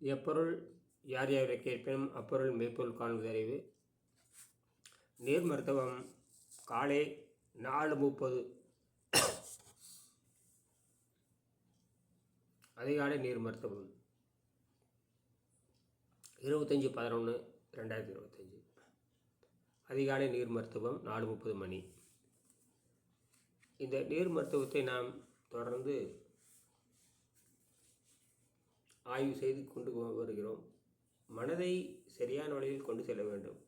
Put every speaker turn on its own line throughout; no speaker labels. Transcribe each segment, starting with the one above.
எப்பொருள் யார் யாரை கேட்பினும் அப்பொருள் மெய்ப்பொருள் காண்பது அறிவு. நீர் மருத்துவம் காலை நாலு முப்பது. அதிகாலை நீர் மருத்துவம். இருபத்தஞ்சி பதினொன்று ரெண்டாயிரத்தி இருபத்தஞ்சி. அதிகாலை நீர் மருத்துவம் நாலு முப்பது மணி. இந்த நீர் மருத்துவத்தை நாம் தொடர்ந்து ஆய்வு செய்து கொண்டு வருகிறோம். மனதை சரியான வழியில் கொண்டு செல்ல வேண்டும்.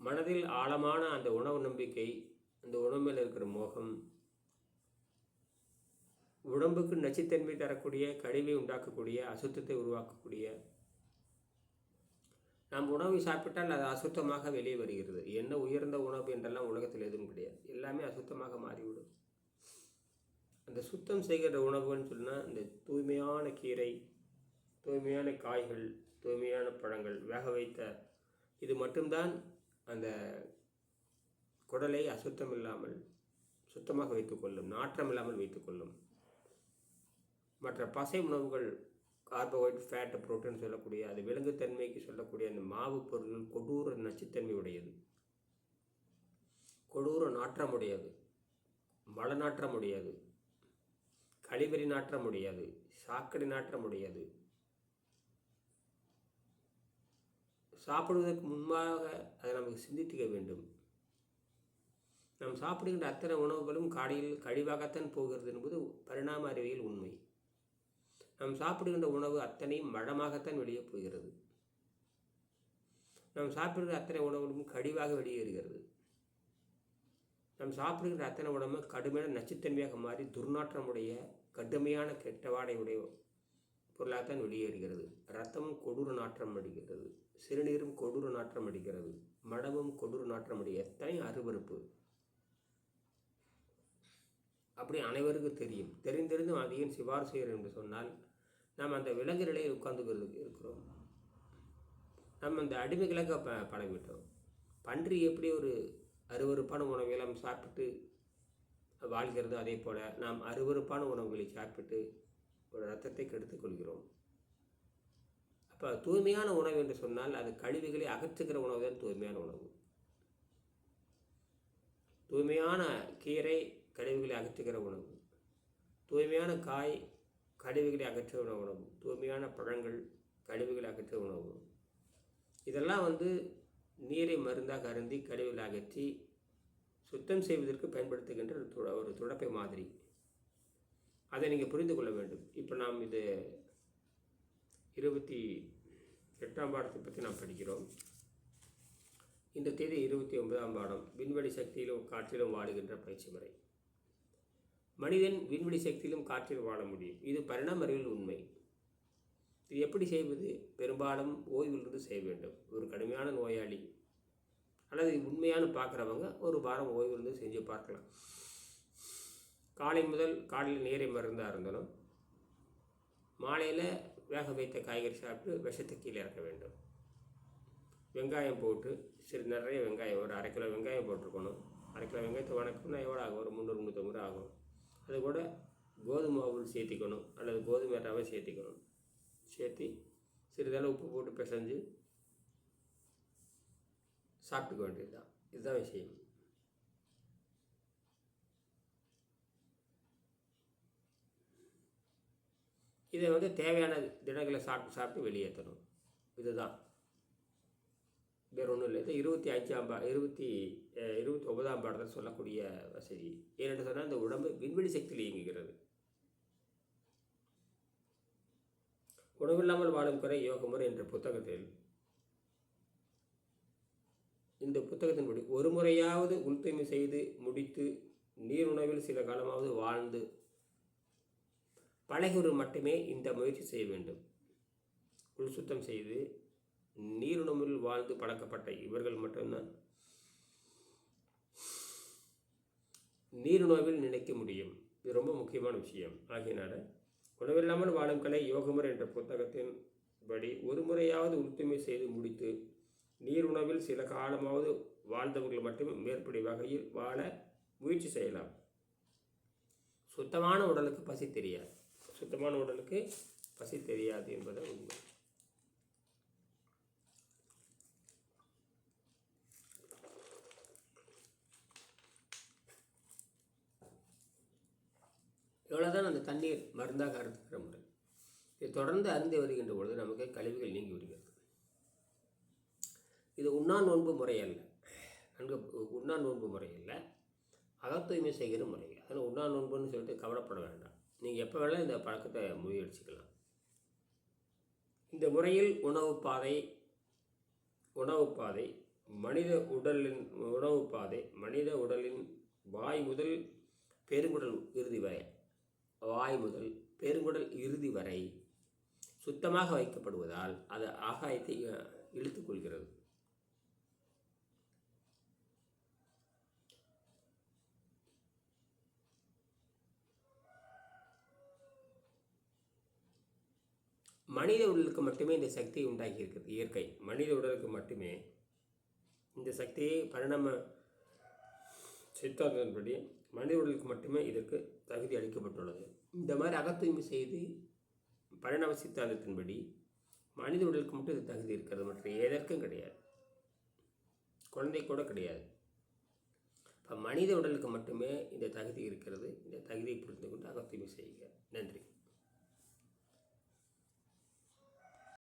மனதில் ஆழமான அந்த உணவு நம்பிக்கை அந்த உணவில் இருக்கிற மோகம் உடம்புக்கு நச்சுத்தன்மை தரக்கூடிய கழிவை உண்டாக்கக்கூடிய அசுத்தத்தை உருவாக்கக்கூடிய நாம் உணவை சாப்பிட்டால் அது அசுத்தமாக வெளியே வருகிறது. என்ன உயர்ந்த உணவு என்றெல்லாம் உலகத்தில் எதுவும் கிடையாது. எல்லாமே அசுத்தமாக மாறிவிடும். அந்த சுத்தம் செய்கிற உணவுன்னு சொன்னால் இந்த தூய்மையான கீரை தூய்மையான காய்கள் தூய்மையான பழங்கள் வேக வைத்த இது மட்டும்தான் அந்த குடலை அசுத்தம் இல்லாமல் சுத்தமாக வைத்துக்கொள்ளும் நாற்றம் இல்லாமல் வைத்துக்கொள்ளும் மற்ற பசை உணவுகள் கார்போஹைட்ரேட் ஃபேட்டு புரோட்டீன் சொல்லக்கூடிய அது விலங்குத்தன்மைக்கு சொல்லக்கூடிய அந்த மாவு பொருள் கொடூர நச்சுத்தன்மை உடையது. கொடூர நாற்றம் உடையது. மல நாற்றம் உடையது. கழிவறை நாற்ற முடியாது சாக்கடை நாற்ற முடியாது. சாப்பிடுவதற்கு முன்பாக அதை நமக்கு சிந்தித்துக்க வேண்டும். நாம் சாப்பிடுகின்ற அத்தனை உணவுகளும் காடியில் கழிவாகத்தான் போகிறது என்பது பரிணாம அறிவியல் உண்மை. நாம் சாப்பிடுகின்ற உணவு அத்தனையும் மழமாகத்தான் வெளியே போகிறது. நாம் சாப்பிடுகிற அத்தனை உணவுகளும் கழிவாக வெளியேறுகிறது நாம் சாப்பிடுகின்ற அத்தனை உணவு கடுமையான நச்சுத்தன்மையாக மாறி துர்நாற்றமுடைய கடுமையான கெட்டவாடையுடைய பொருளாகத்தான் வெளியேறுகிறது. ரத்தமும் கொடூர நாற்றம் அடிக்கிறது. சிறுநீரும் கொடூர நாற்றம் அடிக்கிறது. மடமும் கொடூர நாற்றம் அடி எத்தனை அருவருப்பு? அப்படி அனைவருக்கும் தெரியும். தெரிந்திருந்தும் அதிகம் சிபாரிசு செய்கிறோம் என்று சொன்னால் நாம் அந்த விலங்கு நிலையில் உட்கார்ந்து இருக்கிறோம். நம்ம அந்த அடிமைகளாக ப பழகிவிட்டோம். பன்றி எப்படி ஒரு அருவருப்பான உணவுகளை சாப்பிட்டு வாழ்கிறதோ அதே போல் நாம் அருவருப்பான உணவுகளை சாப்பிட்டு ஒரு ரத்தத்தை கெடுத்துக் கொள்கிறோம். அப்போ தூய்மையான உணவு என்று சொன்னால் அது கழிவுகளை அகற்றுகிற உணவு தான் தூய்மையான உணவு. தூய்மையான கீரை கழிவுகளை அகற்றுகிற உணவு. தூய்மையான காய் கழிவுகளை அகற்றுகிற உணவு. தூய்மையான பழங்கள் கழிவுகளை அகற்றுகிற உணவு. இதெல்லாம் வந்து நீரை மருந்தாக அருந்தி கழிவுகளை அகற்றி சுத்தம் செய்வதற்கு பயன்படுத்துகின்ற ஒரு ஒரு துடப்பை மாதிரி. அதை நீங்கள் புரிந்து கொள்ள வேண்டும். இப்போ நாம் இது இருபத்தி எட்டாம் பாடத்தை பற்றி நாம் படிக்கிறோம். இந்த தேதி இருபத்தி ஒன்பதாம் பாடம் விண்வெளி சக்தியிலும் காற்றிலும் வாடுகின்ற பயிற்சி முறை. மனிதன் விண்வெளி சக்தியிலும் காற்றில் வாழ முடியும். இது பரிணாம உண்மை. இது எப்படி செய்வது? பெரும்பாலும் ஓய்விலிருந்து செய்ய வேண்டும். ஒரு கடுமையான நோயாளி அல்லது உண்மையான பார்க்குறவங்க ஒரு வாரம் ஓய்விலிருந்து செஞ்சு பார்க்கலாம். காலை முதல் காலையில் நீரை மருந்தாக இருந்தாலும் மாலையில் வேக வைத்த காய்கறி சாப்பிட்டு விஷத்தை கீழே இறக்க வேண்டும். வெங்காயம் போட்டு சரி நிறைய வெங்காயம் ஒரு அரை கிலோ வெங்காயம் போட்டிருக்கணும். அரை கிலோ வெங்காயத்தை வணக்கம்னா எவ்வளோ ஆகும்? ஒரு முந்நூறு முந்நூற்றம்பது ஆகும். அது கூட கோதுமை மாவு சேர்த்திக்கணும் அல்லது கோதுமை ரவை சேர்த்திக்கணும். சேர்த்தி சிறிதளவு உப்பு போட்டு பிசைஞ்சு சாப்பிட்டுக்க வேண்டியதுதான். இதுதான் விஷயம். இதை வந்து தேவையான தினங்களை சாப்பிட்டு சாப்பிட்டு வெளியேற்றணும். இதுதான். வேறு ஒன்றும் இல்லை. இது இருபத்தி அஞ்சாம் பா இருபத்தி இருபத்தி ஒன்பதாம் பாடத்தில் சொல்லக்கூடிய வசதி. ஏனென்று சொன்னால் இந்த உடம்பு விண்வெளி சக்தியில் இயங்குகிறது. உணவில்லாமல் வாழும் குறை யோக முறை என்ற புத்தகத்தில் இந்த புத்தகத்தின்படி ஒரு முறையாவது உள்தூய்மை செய்து முடித்து நீர் உணவில் சில காலமாவது வாழ்ந்து பழகியவர் மட்டுமே இந்த முயற்சி செய்ய வேண்டும். உள் சுத்தம் செய்து நீருணவில் வாழ்ந்து பழக்கப்பட்ட இவர்கள் மட்டும்தான் நீருணவில் நினைக்க முடியும். இது ரொம்ப முக்கியமான விஷயம். ஆகியனால உணவில்லாமல் வாழும் கலை யோகமுறை என்ற புத்தகத்தின் படி ஒரு முறையாவது உள்துமை செய்து முடித்து நீர் உணவில் சில காலமாவது வாழ்ந்தவர்கள் மட்டுமே மேற்படி வகையில் வாழ முயற்சி செய்யலாம். சுத்தமான உடலுக்கு பசி தெரியாது. சுத்தமான உடலுக்கு பசி தெரியாது என்பது உண்மை. இவ்வளோதான் அந்த தண்ணீர் மருந்தாக அறுத்துக்கிற முறை. இதை தொடர்ந்து அருந்தி வருகின்ற பொழுது நமக்கு கழிவுகள் நீங்கி விடுகிறது. இது உண்ணா நோன்பு முறை அல்ல. நன்கு உண்ணா நோன்பு முறை இல்லை. அகத்தூய்மை செய்கிற முறை. அதனால் உண்ணா நோன்புன்னு சொல்லிட்டு கவலைப்பட வேண்டாம். நீங்கள் எப்போ வேணாலும் இந்த பழக்கத்தை முயற்சிக்கலாம் இந்த முறையில் உணவு பாதை உணவு பாதை மனித உடலின் உணவு பாதை மனித உடலின் வாய் முதல் பெருங்குடல் இறுதி வரை. வாய் முதல் பெருங்குடல் இறுதி வரை சுத்தமாக வைக்கப்படுவதால் அது ஆகாயத்தை இழுத்துக்கொள்கிறது மனித உடலுக்கு மட்டுமே இந்த சக்தி உண்டாகி இருக்கிறது இயற்கை. மனித உடலுக்கு மட்டுமே இந்த சக்தியை பரிணாம சித்தாந்தத்தின்படி மனித உடலுக்கு மட்டுமே இதற்கு தகுதி அளிக்கப்பட்டுள்ளது. இந்த மாதிரி அகத்தூய்மை செய்து பரிணாம சித்தாந்தத்தின்படி மனித உடலுக்கு மட்டும் இது தகுதி இருக்கிறது மற்ற எதற்கும் கிடையாது. குழந்தை கூட கிடையாது. இப்போ மனித உடலுக்கு மட்டுமே இந்த தகுதி இருக்கிறது. இந்த தகுதியை புரிந்து கொண்டு அகத்தூய்மை செய்யுங்க நன்றி.